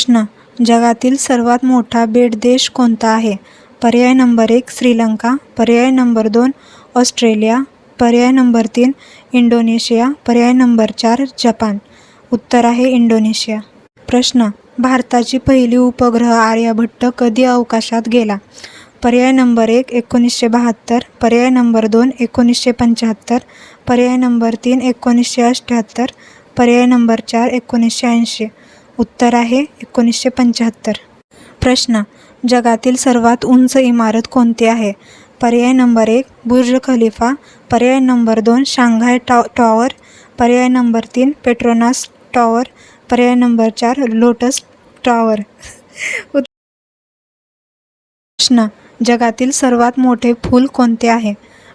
प्रश्न जगातील सर्वात मोठा बेट देश कोणता आहे? पर्याय नंबर एक श्रीलंका. पर्याय नंबर दोन ऑस्ट्रेलिया. पर्याय नंबर तीन इंडोनेशिया. पर्याय नंबर चार जपान. उत्तर आहे इंडोनेशिया. प्रश्न भारताची पहिली उपग्रह आर्यभट्ट कधी अवकाशात गेला? पर्याय नंबर एक एकोणीसशे बहात्तर. पर्याय नंबर दोन एकोणीसशे पंच्याहत्तर. पर्याय नंबर तीन एकोणीसशे अठ्ठ्याहत्तर पर्याय नंबर चार एकोणीसशे ऐंशी. उत्तर आहे एकोणीसशे पंच्याहत्तर. प्रश्न जगातील सर्वात उंच इमारत कोणती आहे? पर्याय नंबर एक बुर्ज खलिफा. पर्याय नंबर दोन शांघाय टॉ टॉवर. पर्याय नंबर तीन पेट्रोनास टॉवर. पर्याय नंबर चार लोटस टॉवर. प्रश्न जगातील सर्वात मोठे फूल कोणते आहे?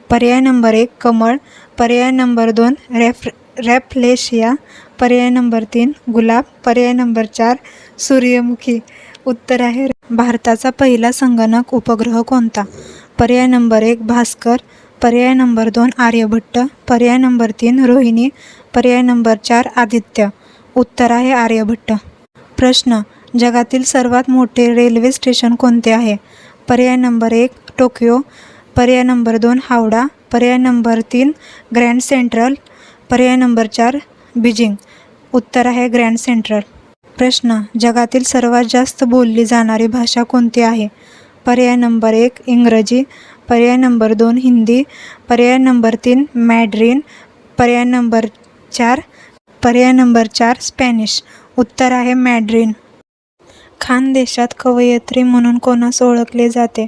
पर्याय नंबर एक कमळ. पर्याय नंबर दोन रॅफ रॅपलेशिया पर्याय नंबर तीन गुलाब पर्याय नंबर चार सूर्यमुखी उत्तर आहे भारताचा पहिला संगणक उपग्रह कोणता पर्याय नंबर एक भास्कर पर्याय नंबर दोन आर्यभट्ट पर्याय नंबर तीन रोहिणी पर्याय नंबर चार आदित्य उत्तर आहे आर्यभट्ट प्रश्न जगातील सर्वात मोठे रेल्वे स्टेशन कोणते आहे पर्याय नंबर एक टोकियो पर्याय नंबर दोन हावडा पर्याय नंबर तीन ग्रँड सेंट्रल पर्याय नंबर चार बीजिंग. उत्तर आहे ग्रँड सेंट्रल. प्रश्न जगातील सर्वात जास्त बोलली जाणारी भाषा कोणती आहे? पर्याय नंबर एक इंग्रजी. पर्याय नंबर दोन हिंदी. पर्याय नंबर तीन मॅड्रिन. पर्याय नंबर चार पर्याय नंबर चार स्पॅनिश. उत्तर आहे मॅड्रिन. खानदेशात कवयित्री म्हणून कोणास ओळखले जाते?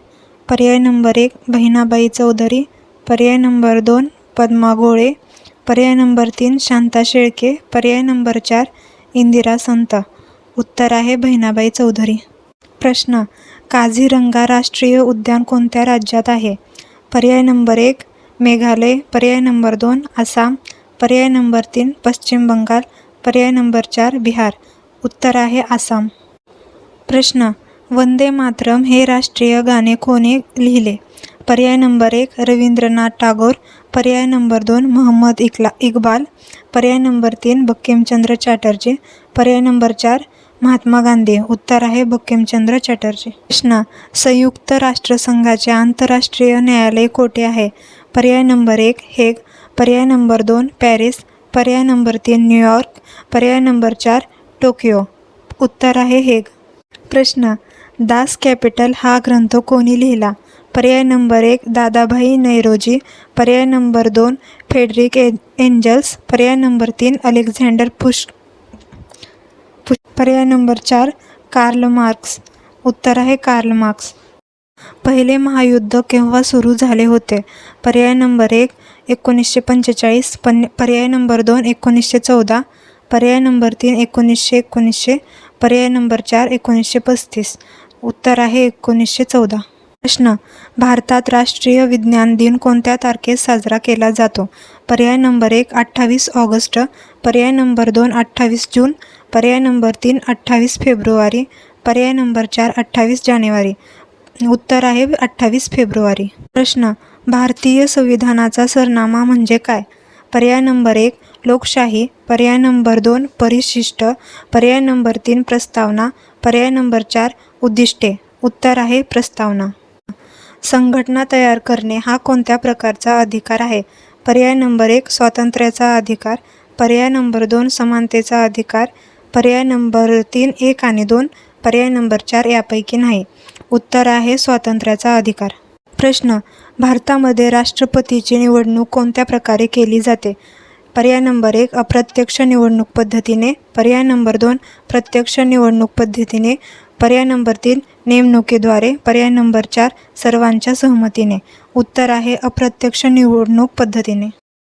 पर्याय नंबर एक बहिणाबाई चौधरी. पर्याय नंबर दोन पद्मा गोळे पर्याय नंबर तीन शांता शेळके. पर्याय नंबर चार इंदिरा संत. उत्तर आहे बहिणाबाई चौधरी. प्रश्न काझीरंगा राष्ट्रीय उद्यान कोणत्या राज्यात आहे? पर्याय नंबर एक मेघालय. पर्याय नंबर दोन आसाम. पर्याय नंबर तीन पश्चिम बंगाल. पर्याय नंबर चार बिहार. उत्तर आहे आसाम. प्रश्न वंदे मातरम हे राष्ट्रीय गाणे कोणी लिहिले? पर्याय नंबर एक रवींद्रनाथ टागोर. पर्याय नंबर दोन मोहम्मद इकला इक्बाल. पर्याय नंबर तीन बंकिमचंद्र चॅटर्जी. पर्याय नंबर चार महात्मा गांधी. उत्तर आहे बंकिमचंद्र चॅटर्जी. प्रश्न संयुक्त राष्ट्रसंघाचे आंतरराष्ट्रीय न्यायालय कोठे आहे? पर्याय नंबर एक हेग. पर्याय नंबर दोन पॅरिस. पर्याय नंबर तीन न्यूयॉर्क पर्याय नंबर चार टोकियो. उत्तर आहे हेग. प्रश्न दास कॅपिटल हा ग्रंथ कोणी लिहिला? पर्याय नंबर एक दादाभाई नैरोजी. पर्याय नंबर दोन फेडरिक ए एंजल्स. पर्याय नंबर तीन अलेक्झांडर पुश पुश पर्याय नंबर चार कार्ल मार्क्स. उत्तर आहे कार्ल मार्क्स. पहिले महायुद्ध केव्हा सुरू झाले होते? पर्याय नंबर एक एकोणीसशे पंचेचाळीस. पन पर्याय नंबर दोन एकोणीसशे चौदा. पर्याय नंबर तीन एकोणीसशे एकोणीसशे. पर्याय नंबर चार एकोणीसशे पस्तीस. उत्तर आहे एकोणीसशे चौदा. प्रश्न. भारतात राष्ट्रीय विज्ञान दिन कोणत्या तारखेस साजरा केला जातो? पर्याय नंबर एक अठ्ठावीस ऑगस्ट. पर्याय नंबर दोन अठ्ठावीस जून. पर्याय नंबर तीन अठ्ठावीस फेब्रुवारी. पर्याय नंबर चार अठ्ठावीस जानेवारी. उत्तर आहे अठ्ठावीस फेब्रुवारी. प्रश्न भारतीय संविधानाचा सरनामा म्हणजे काय? पर्याय नंबर एक लोकशाही. पर्याय नंबर दोन परिशिष्ट. पर्याय नंबर तीन प्रस्तावना. पर्याय नंबर चार उद्दिष्टे. उत्तर आहे प्रस्तावना. संघटना तयार करणे हा कोणत्या प्रकारचा अधिकार आहे? पर्याय नंबर एक स्वातंत्र्याचा अधिकार. पर्याय नंबर दोन समानतेचा अधिकार. पर्याय नंबर तीन एक आणि दोन. पर्याय नंबर चार यापैकी नाही. उत्तर आहे स्वातंत्र्याचा अधिकार. प्रश्न भारतामध्ये राष्ट्रपतीची निवडणूक कोणत्या प्रकारे केली जाते? पर्याय नंबर एक अप्रत्यक्ष निवडणूक पद्धतीने. पर्याय नंबर दोन प्रत्यक्ष निवडणूक पद्धतीने. पर्याय नंबर तीन नेमणुकीद्वारे पर्याय नंबर चार सर्वांच्या सहमतीने. उत्तर आहे अप्रत्यक्ष निवडणूक पद्धतीने.